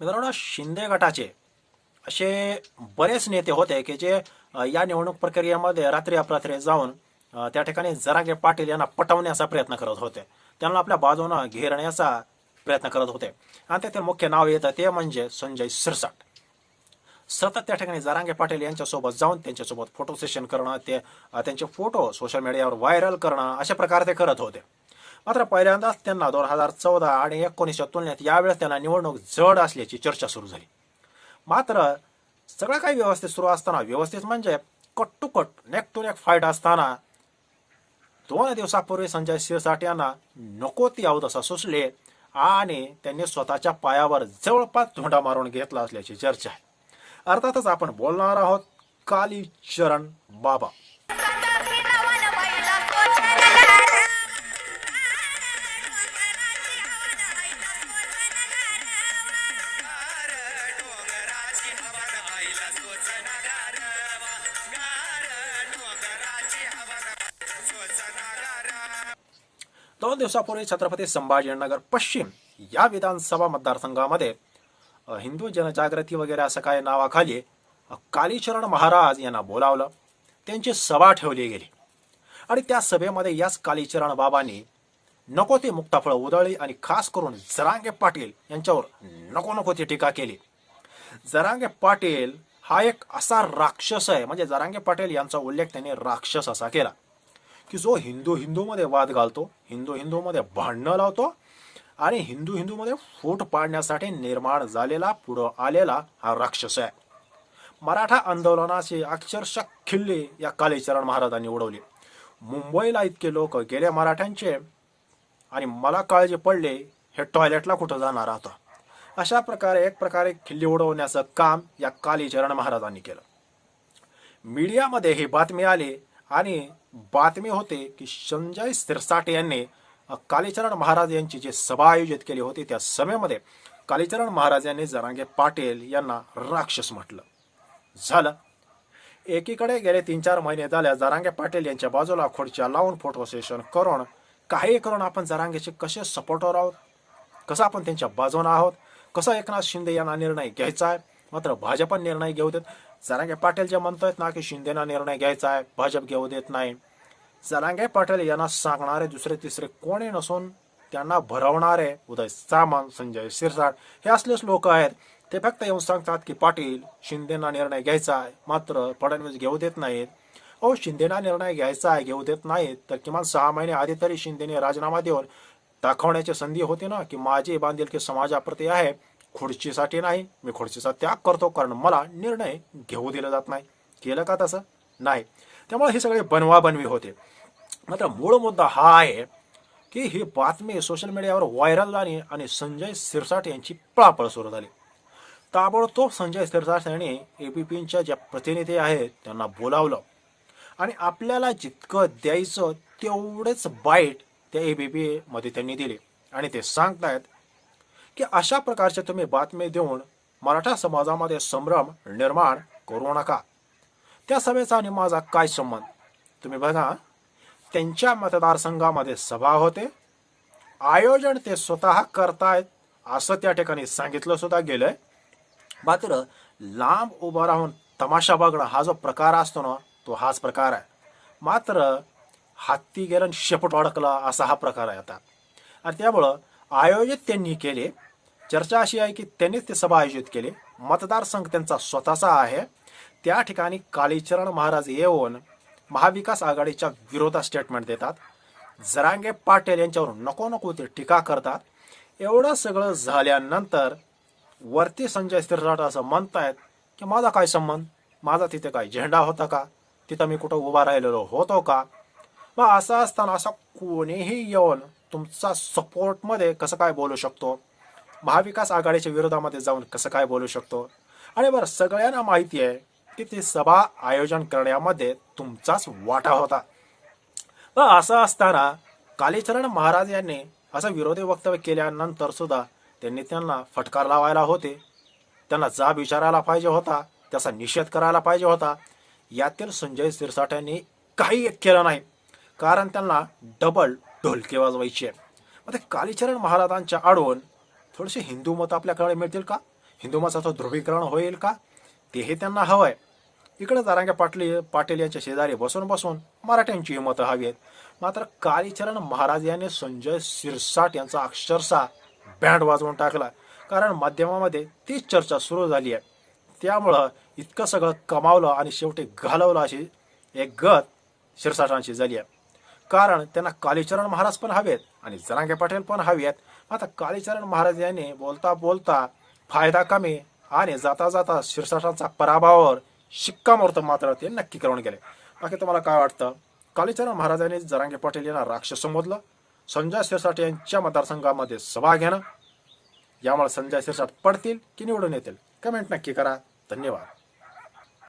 मित्रांनो शिंदे गटाचे असे बरेच नेते होते की जे या निवडणूक प्रक्रियेमध्ये रात्री अपरात्री जाऊन त्या ठिकाणी जरागे पाटील यांना पटवण्याचा प्रयत्न करत होते. त्यांना आपल्या बाजूनं घेरण्याचा प्रयत्न करत होते. आणि त्यातील मुख्य नाव येतं ते म्हणजे संजय सिरसाट. सतत त्या ठिकाणी जरांगे पाटील यांच्यासोबत जाऊन त्यांच्यासोबत फोटो सेशन करणं ते त्यांचे फोटो सोशल मीडियावर व्हायरल करणं अशा प्रकारे ते करत होते. मात्र पहिल्यांदाच त्यांना दोन हजार चौदा आणि एकोणीसच्या तुलनेत यावेळेस त्यांना निवडणूक जड असल्याची चर्चा सुरू झाली. मात्र सगळं काही व्यवस्थित सुरू असताना व्यवस्थित म्हणजे cut to cut neck to neck fight असताना दोन दिवसापूर्वी संजय शिरसाट यांना नको ती अवदसा सुचले आणि त्यांनी स्वतःच्या पायावर जवळपास धोंडा मारून घेतला असल्याची चर्चा आहे. अर्थातच आपण बोलणार आहोत कालीचरण बाबा. दोन दिवसापूर्वी छत्रपती संभाजीनगर पश्चिम या विधानसभा मतदारसंघामध्ये हिंदू जनजागृती वगैरे असं काय नावाखाली कालीचरण महाराज यांना बोलावलं. त्यांची सभा ठेवली गेली. आणि त्या सभेमध्ये याच कालीचरण बाबांनी नको ते मुक्ताफळ उधळली आणि खास करून जरांगे पाटील यांच्यावर नको नको ती टीका केली. जरांगे पाटील हा एक असा राक्षस आहे म्हणजे जरांगे पाटील यांचा उल्लेख त्यांनी राक्षस असा केला. की जो हिंदू हिंदूमध्ये वाद घालतो हिंदू हिंदूमध्ये भांडणं लावतो आणि हिंदू हिंदूमध्ये फूट पाडण्यासाठी निर्माण झालेला पुढं आलेला हा राक्षस आहे. मराठा आंदोलनाची अक्षरशः खिल्ली या कालीचरण महाराजांनी उडवले. मुंबईला इतके लोक गेले मराठ्यांचे आणि मला काळजी पडले हे टॉयलेटला कुठं जाणार आता? अशा प्रकारे एक प्रकारे खिल्ली उडवण्याचं काम या कालीचरण महाराजांनी केलं. मीडियामध्ये ही बातमी आली आणि बातमी होते की संजय सिरसाटे यांनी कालीचरण महाराज यांची जी सभा आयोजित केली होती त्या सभेमध्ये कालीचरण महाराज यांनी जरांगे पाटील यांना राक्षस म्हटलं. झालं. एकीकडे गेले तीन चार महिने झाल्या जरांगे पाटील यांच्या बाजूला खुर्च्या लावून फोटो सेशन करून काही करून आपण जरांगेचे कसे सपोर्टर आहोत? कसं आपण त्यांच्या बाजूने आहोत? कसा एकनाथ शिंदे यांना निर्णय घ्यायचा आहे? मात्र भाजपा निर्णय घेऊ देत जरांगे पाटील जे म्हणतायत ना की शिंदेना निर्णय घ्यायचा आहे भाजप घेऊ देत नाही. जरांगे पाटील यांना सांगणारे दुसरे तिसरे कोणी नसून त्यांना भरवणारे उदय सामंत संजय शिरसाट हे असलेच लोक आहेत. ते फक्त येऊन सांगतात की पाटील शिंदेना निर्णय घ्यायचा आहे. मात्र फडणवीस घेऊ देत नाहीत. अहो शिंदेना निर्णय घ्यायचा आहे घेऊ देत नाहीत तर किमान सहा महिने आधी तरी शिंदेने राजीनामा देऊन दाखवण्याची संधी होती ना की माझी बांधिलकी समाजाप्रती आहे खुर्चीसाठी नाही मी खुर्चीचा त्याग करतो कारण मला निर्णय घेऊ दिला जात नाही. केलं का तसं? नाही. त्यामुळे हे सगळे बनवाबनवी होते. मात्र मूळ मुद्दा हा आहे की ही बातमी सोशल मीडियावर व्हायरल झाली आणि संजय सिरसाट यांची पळापळ सुरू झाली. ताबडतोब संजय सिरसाट यांनी ए बी पीच्या ज्या प्रतिनिधी आहेत त्यांना बोलावलं. आणि आपल्याला जितकं द्यायचं तेवढेच बाईट त्या ए बी पीमध्ये त्यांनी दिले. आणि ते सांगतायत की अशा प्रकारच्या तुम्ही बातमी देऊन मराठा समाजामध्ये संभ्रम निर्माण करू नका. त्या सभेचा आणि माझा काय संबंध तुम्ही बघा त्यांच्या मतदारसंघामध्ये सभा होते. आयोजन ते स्वतः करतायत असं त्या ठिकाणी सांगितलं सुद्धा गेलंय. मात्र लांब उभं राहून तमाशा बघणं हा जो प्रकार असतो ना तो हाच प्रकार आहे. मात्र हत्ती गेलं शेपट अडकला असा हा प्रकार आहे आता. आणि त्यामुळं आयोजित त्यांनी केले. चर्चा अशी आहे की त्यांनीच ते सभा आयोजित केली. मतदारसंघ त्यांचा स्वतःचा आहे. त्या ठिकाणी कालीचरण महाराज येऊन महाविकास आघाडीच्या विरोधात स्टेटमेंट देतात. जरांगे पाटील यांच्यावर नको नको ते टीका करतात. एवढं सगळं झाल्यानंतर वरती संजय सिरसाट असं म्हणतायत की माझा काय संबंध? माझा तिथे काय झेंडा होता का? तिथं मी कुठं उभा राहिलेलो होतो का? मग असं असताना असा कोणीही येऊन तुमचा सपोर्टमध्ये कसं काय बोलू शकतो? महाविकास आघाडीच्या विरोधामध्ये जाऊन कसं काय बोलू शकतो? आणि बरं सगळ्यांना माहिती आहे की ती सभा आयोजन करण्यामध्ये तुमचाच वाटा होता. व असं असताना कालीचरण महाराज यांनी असं विरोधी वक्तव्य केल्यानंतर सुद्धा त्यांनी त्यांना फटकार लावायला होते. त्यांना जाब विचारायला पाहिजे होता त्याचा निषेध करायला पाहिजे होता. यातील संजय सिरसाट यांनी काही केलं नाही कारण त्यांना डबल ढोलके वाजवायची आहे. मग ते कालीचरण महाराजांच्या आडवून थोडेसे हिंदू मत आपल्याकडे मिळतील का? हिंदू मताचं ध्रुवीकरण होईल का? तेही त्यांना हवंय. इकडे जरांगे पाटील पाटील यांच्या शेजारी बसून बसून मराठ्यांची मतं हवी आहेत मात्र कालीचरण महाराज यांनी संजय सिरसाट यांचा अक्षरशः बँड वाजवून टाकला. कारण माध्यमामध्ये तीच चर्चा सुरू झाली आहे. त्यामुळं इतकं सगळं कमावलं आणि शेवटी घालवलं अशी एक गत शिरसाटांची झाली आहे. कारण त्यांना कालीचरण महाराज पण हवेत आणि जरांगे पाटील पण हवी आहेत आता कालीचरण महाराज यांनी बोलता बोलता फायदा कमी आणि जाता जाता शिरसाटांचा पराभवावर शिक्कामोर्तब मात्र ते नक्की करून गेले. बाकी तुम्हाला काय वाटतं? कालीचरण महाराजांनी जरांगे पाटील यांना राक्षस संबोधलं. संजय शिरसाट यांच्या मतदारसंघामध्ये सभा घेणं. यामुळे संजय शिरसाट पडतील की निवडून येतील? कमेंट नक्की करा. धन्यवाद.